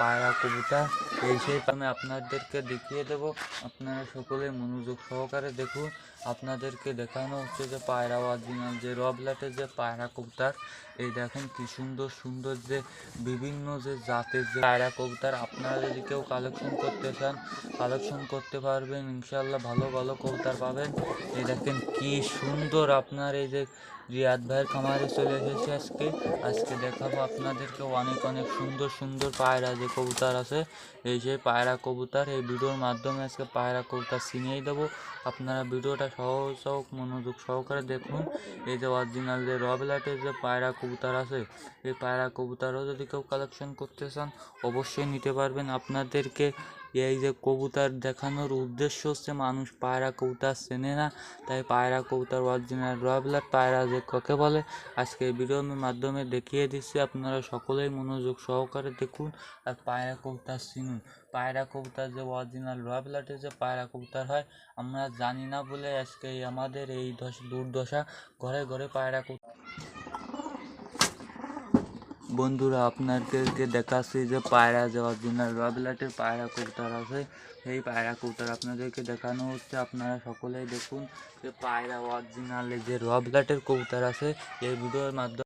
পায়রা কবিতা, এই সেই আমি আপনাদেরকে দেখিয়ে দেব। আপনারা সকলে মনোযোগ সহকারে দেখুন। আপনাদেরকে দেখানো হচ্ছে যে পায়রা অরিজিনাল যে রবলাটের যে পায়রা কবুতর। এই দেখেন কি সুন্দর সুন্দর যে বিভিন্ন যে জাতের যে পায়রা কবুতর আপনারা যদি কেউ কালেকশন করতে চান কালেকশন করতে পারবেন ইনশাল্লাহ ভালো ভালো কবুতর পাবেন। এই দেখেন কি সুন্দর আপনার এই যে রিয়াদ ভাইয়ের খামারে চলে এসেছে আজকে। আজকে দেখাবো আপনাদেরকে অনেক অনেক সুন্দর সুন্দর পায়রা যে কবুতর আছে, এই যে পায়রা কবুতর, এই ভিডিওর মাধ্যমে আজকে পায়রা কবুতর চিনিয়ে দেবো। আপনারা ভিডিওটা সহজ হোক, মনোযোগ সহকারে দেখুন। এই যে অরিজিনাল যে রবেলাটের যে পায়রা কবুতর আছে, এই পায়রা কবুতরও যদি কেউ কালেকশন করতে চান, অবশ্যই নিতে পারবেন। আপনাদেরকে এই যে কবুতর দেখানোর উদ্দেশ্য হচ্ছে মানুষ পায়রা কবুতর চেনে না, তাই পায়রা কবুতর অরিজিনাল রয়্যাল পায়রা যে কাকে বলে, আজকে ভিডিওর মাধ্যমে দেখিয়ে দিচ্ছি, আপনারা সকলেই মনোযোগ সহকারে দেখুন আর পায়রা কবুতর চিনুন। পায়রা কবুতর যে অরিজিনাল রয়্যালের যে পায়রা কবুতর হয়, আমরা জানি না বলে আজকে আমাদের এই দশ দুর্দশা ঘরে ঘরে পায়রা কবুতর বন্ধুরা, আপনাদেরকে দেখাচ্ছি যে পায়রা যে অরিজিনাল রবিলাটের পায়রা কবুতর আছে। সেই পায়রা কবুতর আপনাদেরকে দেখানো হচ্ছে। আপনারা সকলেই দেখুন যে পায়রা অরিজিনালে যে রবিলাটের কবুতর আছে, এই ভিডিওর মাধ্যমে